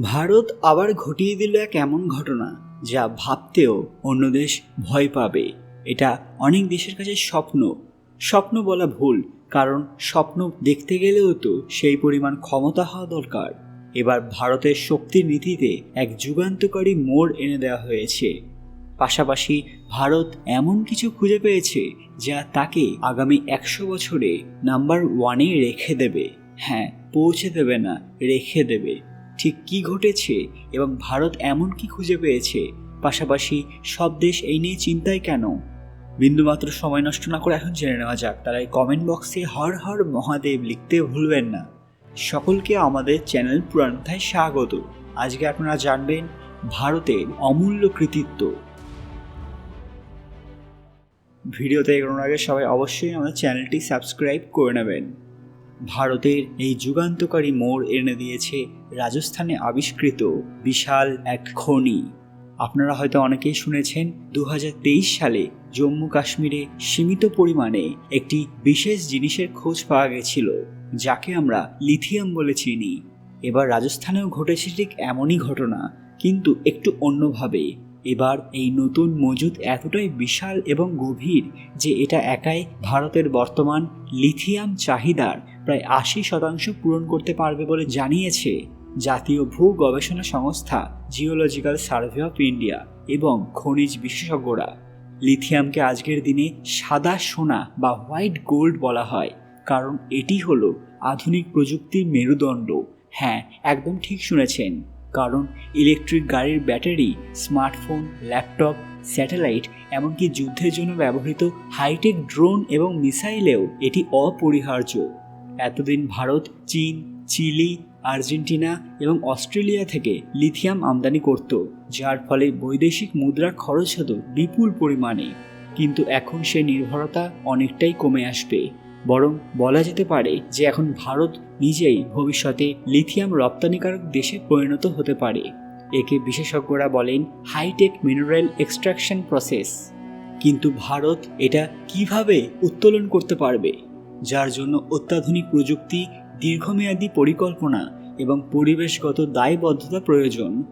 ভারত আবার ঘটিয়ে দিল এক এমন ঘটনা যা ভাবতেও অন্য দেশ ভয় পাবে। এটা অনেক দেশের কাছে স্বপ্ন। স্বপ্ন বলা ভুল, কারণ স্বপ্ন দেখতে গেলেও তো সেই পরিমাণ ক্ষমতা হওয়া দরকার। এবার ভারতের শক্তির নীতিতে এক যুগান্তকারী মোড় এনে দেওয়া হয়েছে। পাশাপাশি ভারত এমন কিছু খুঁজে পেয়েছে যা তাকে আগামী একশো বছরে নাম্বার ওয়ানে রেখে দেবে। হ্যাঁ পৌঁছে দেবে না, রেখে দেবে। ঠিক কি ঘটেছে এবং ভারত এমন কি খুঁজে পেয়েছে? পাশাপাশি সব দেশ এই নিয়ে চিন্তায় কেন? বিন্দুমাত্র সময় নষ্ট না করে এখন জেনে নেওয়া যাক। তারা এই কমেন্ট বক্সে হর হর মহাদেব লিখতে ভুলবেন না। সকলকে আমাদের চ্যানেল পুরানথায় স্বাগত। আজকে আপনারা জানবেন ভারতের অমূল্য কৃতিত্ব। ভিডিওতে এগোনোর আগে সবাই অবশ্যই আমাদের চ্যানেলটি সাবস্ক্রাইব করে নেবেন। ভারতের এই যুগান্তকারী মোড় এনে দিয়েছে রাজস্থানে আবিষ্কৃত বিশাল এক খনি। আপনারা হয়তো অনেকেই শুনেছেন দু হাজার তেইশ সালে জম্মু কাশ্মীরে সীমিত পরিমাণে একটি বিশেষ জিনিসের খোঁজ পাওয়া গেছিল, যাকে আমরা লিথিয়াম বলে চিনি। এবার রাজস্থানেও ঘটেছে ঠিক এমনই ঘটনা, কিন্তু একটু অন্যভাবে। এবার এই নতুন মজুদ এতটাই বিশাল এবং গভীর যে এটা একাই ভারতের বর্তমান লিথিয়াম চাহিদার প্রায় আশি শতাংশ পূরণ করতে পারবে বলে জানিয়েছে জাতীয় ভূ গবেষণা সংস্থা জিওলজিক্যাল সার্ভে অফ ইন্ডিয়া এবং খনিজ বিশেষজ্ঞরা। লিথিয়ামকে আজকের দিনে সাদা সোনা বা হোয়াইট গোল্ড বলা হয়, কারণ এটি হলো আধুনিক প্রযুক্তির মেরুদণ্ড। হ্যাঁ একদম ঠিক শুনেছেন, কারণ ইলেকট্রিক গাড়ির ব্যাটারি, স্মার্টফোন, ল্যাপটপ, স্যাটেলাইট, এমনকি যুদ্ধের জন্য ব্যবহৃত হাইটেক ড্রোন এবং মিসাইলেও এটি অপরিহার্য। এতদিন ভারত, চীন, চিলি, আর্জেন্টিনা এবং অস্ট্রেলিয়া থেকে লিথিয়াম আমদানি করত, যার ফলে বৈদেশিক মুদ্রার খরচ হতো বিপুল পরিমাণে। কিন্তু এখন সে নির্ভরতা অনেকটাই কমে আসবে। বরং বলা যেতে পারে যে এখন ভারত নিজেই ভবিষ্যতে লিথিয়াম রপ্তানিকারক দেশে পরিণত হতে পারে। একে বিশেষজ্ঞরা বলেন হাইটেক মিনারেল এক্সট্রাকশন প্রসেস। কিন্তু ভারত এটা কীভাবে উত্তোলন করতে পারবে? যার জন্য অত্যাধুনিক প্রযুক্তি, দীর্ঘমেয়াদী পরিকল্পনা এবং পরিবেশগত দায়বদ্ধতা প্রয়োজন।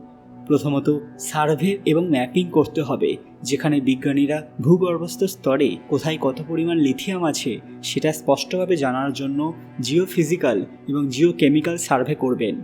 প্রথমত, সার্ভে এবং ম্যাপিং করতে হবে, যেখানে বিজ্ঞানীরা ভূগর্ভস্থ স্তরে কোথায় কত পরিমাণ লিথিয়াম আছে সেটা স্পষ্টভাবে জানার জন্য জিওফিজিক্যাল এবং জিওকেমিক্যাল সার্ভে করবেন।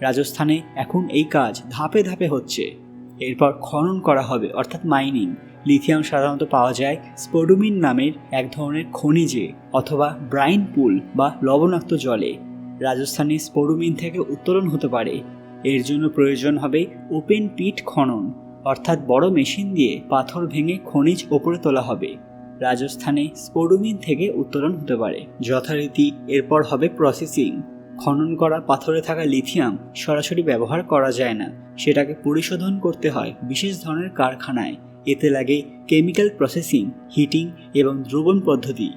রাজস্থানে এখন এই কাজ ধাপে ধাপে হচ্ছে। এরপর খনন করা হবে, অর্থাৎ মাইনিং। লিথিয়াম সাধারণত পাওয়া যায় স্পোডুমিন নামের এক ধরনের খনিজে অথবা ব্রাইন পুল বা লবণাক্ত জলে। রাজস্থানে স্পোডুমিন থেকে উত্তোলন হতে পারে। এর জন্য প্রয়োজন হবে ওপেন পিট খনন, অর্থাৎ বড় মেশিন দিয়ে পাথর ভেঙে খনিজ ওপরে তোলা হবে। রাজস্থানে স্পোডুমিন থেকে উত্তোলন হতে পারে। যথারীতি এরপর হবে প্রসেসিং। খনন করা পাথরে থাকা লিথিয়াম সরাসরি ব্যবহার করা যায় না। সেটাকে পরিশোধন করতে হয় বিশেষ ধরনের কারখানায়। এতে লাগে কেমিক্যাল প্রসেসিং, হিটিং এবং দ্রবণ পদ্ধতি।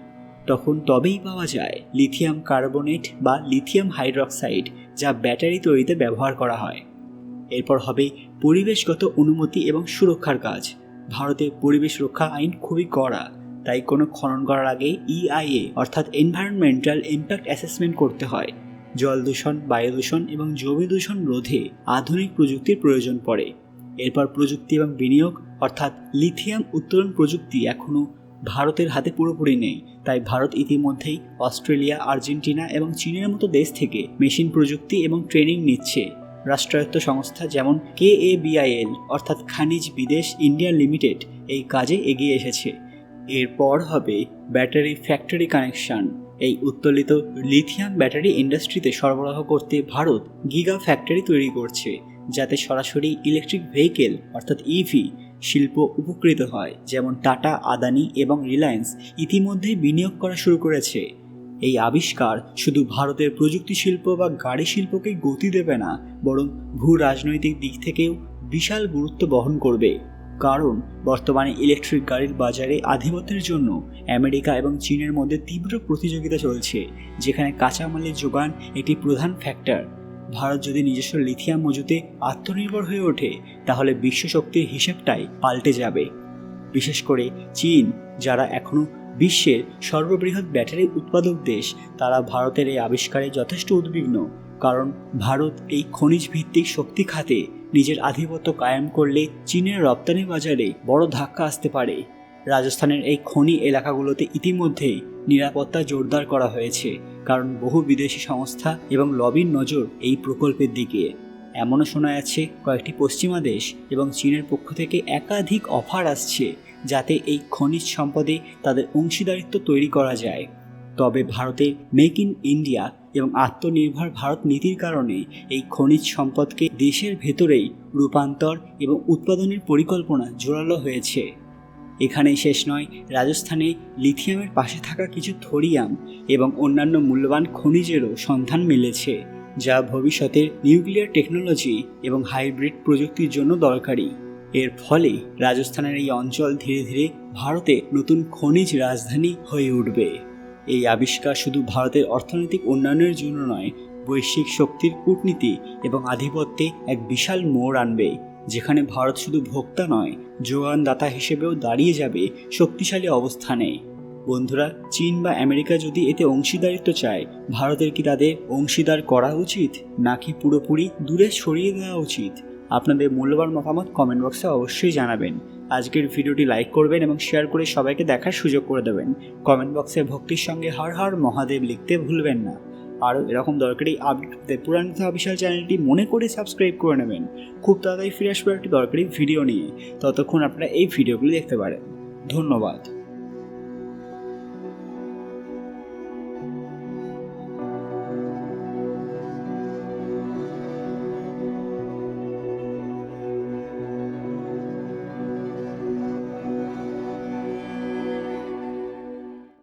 তখন তবেই পাওয়া যায় লিথিয়াম কার্বনেট বা লিথিয়াম হাইড্রক্সাইড, যা ব্যাটারি তৈরিতে ব্যবহার করা হয়। এরপর হবে পরিবেশগত অনুমতি এবং সুরক্ষার কাজ। ভারতে পরিবেশ রক্ষা আইন খুবই কড়া, তাই কোনো খনন করার আগে ইআইএ অর্থাৎ এনভায়রনমেন্টাল ইম্প্যাক্ট অ্যাসেসমেন্ট করতে হয়। জল দূষণ, বায়ু দূষণ এবং জমি দূষণ রোধে আধুনিক প্রযুক্তির প্রয়োজন পড়ে। এরপর প্রযুক্তি এবং বিনিয়োগ, অর্থাৎ লিথিয়াম উত্তোলন প্রযুক্তি এখনও ভারতের হাতে পুরোপুরি নেই। তাই ভারত ইতিমধ্যেই অস্ট্রেলিয়া, আর্জেন্টিনা এবং চীনের মতো দেশ থেকে মেশিন প্রযুক্তি এবং ট্রেনিং নিচ্ছে। রাষ্ট্রায়ত্ত সংস্থা যেমন কে এ বিআইএল অর্থাৎ খানিজ বিদেশ ইন্ডিয়া লিমিটেড, এই কাজে এগিয়ে এসেছে। এরপর হবে ব্যাটারি ফ্যাক্টরি কানেকশন। এই উত্তোলিত লিথিয়াম ব্যাটারি ইন্ডাস্ট্রিতে সরবরাহ করতে ভারত গিগা ফ্যাক্টরি তৈরি করছে। যাতে সরাসরি ইলেকট্রিক ভেহিকেল অর্থাৎ ইভি শিল্প উপকৃত হয়, যেমন টাটা আদানি এবং রিলায়েন্স ইতিমধ্যেই বিনিয়োগ করা শুরু করেছে। এই আবিষ্কার শুধু ভারতের প্রযুক্তি শিল্প বা গাড়ি শিল্পকে গতি দেবে না, বরং ভূ রাজনৈতিক দিক থেকেও বিশাল গুরুত্ব বহন করবে। কারণ, বর্তমানে ইলেকট্রিক গাড়ির বাজারে আধিপত্যের জন্য আমেরিকা এবং চীনের মধ্যে তীব্র প্রতিযোগিতা চলছে, যেখানে কাঁচামালের যোগান একটি প্রধান ফ্যাক্টর ভারত যদি নিজস্ব লিথিয়াম মজুতে আত্মনির্ভর হয়ে ওঠে, তাহলে বিশ্ব শক্তির হিসেবটাই পাল্টে যাবে। বিশেষ করে চীন, যারা এখনও বিশ্বের সর্ববৃহৎ ব্যাটারি উৎপাদক দেশ, তারা ভারতের এই আবিষ্কারে যথেষ্ট উদ্বিগ্ন, কারণ ভারত এই খনিজ ভিত্তিক শক্তি খাতে নিজের আধিপত্য কায়েম করলে চীনের রপ্তানি বাজারে বড় ধাক্কা আসতে পারে। রাজস্থানের এই খনি এলাকাগুলোতে ইতিমধ্যেই নিরাপত্তা জোরদার করা হয়েছে, কারণ বহু বিদেশি সংস্থা এবং লবির নজর এই প্রকল্পের দিকে। এমনও শোনা যাচ্ছে, কয়েকটি পশ্চিমা দেশ এবং চীনের পক্ষ থেকে একাধিক অফার আসছে যাতে এই খনিজ সম্পদে তাদের অংশীদারিত্ব তৈরি করা যায়। তবে ভারতে মেক ইন ইন্ডিয়া এবং আত্মনির্ভর ভারত নীতির কারণে এই খনিজ সম্পদকে দেশের ভেতরেই রূপান্তর এবং উৎপাদনের পরিকল্পনা জোরালো হয়েছে। এখানেই শেষ নয়। রাজস্থানে লিথিয়ামের পাশে থাকা কিছু থোরিয়াম এবং অন্যান্য মূল্যবান খনিজেরও সন্ধান মিলেছে, যা ভবিষ্যতের নিউক্লিয়ার টেকনোলজি এবং হাইব্রিড প্রযুক্তির জন্য দরকারি। এর ফলে রাজস্থানের এই অঞ্চল ধীরে ধীরে ভারতে নতুন খনিজ রাজধানী হয়ে উঠবে। এই আবিষ্কার শুধু ভারতের অর্থনৈতিক উন্নয়নের জন্য নয়, বৈশ্বিক শক্তির কূটনীতি এবং আধিপত্যে এক বিশাল মোড় আনবে। যেখানে ভারত শুধু ভোক্তা নয় যোগানদাতা হিসেবেও দাঁড়িয়ে যাবে শক্তিশালী অবস্থানে। বন্ধুরা, চীন বা আমেরিকা যদি এতে অংশীদারিত্ব চায়, ভারতের কি তাদের অংশীদার করা উচিত, নাকি পুরোপুরি দূরে সরিয়ে দেওয়া উচিত? আপনাদের মূল্যবান মতামত কমেন্ট বক্সে অবশ্যই জানাবেন। আজকের ভিডিওটি লাইক করবেন এবং শেয়ার করে সবাইকে দেখার সুযোগ করে দেবেন। কমেন্ট বক্সে ভক্তির সঙ্গে হর হর মহাদেব লিখতে ভুলবেন না। আরও এরকম দরকারি আপডেট পুরান কথা অফিসিয়াল চ্যানেলটি মনে করে সাবস্ক্রাইব করে নেবেন। খুব তাড়াতাড়ি ফিরে আসবে একটি দরকারি ভিডিও নিয়ে। ততক্ষণ আপনারা এই ভিডিওগুলি দেখতে পারেন। ধন্যবাদ।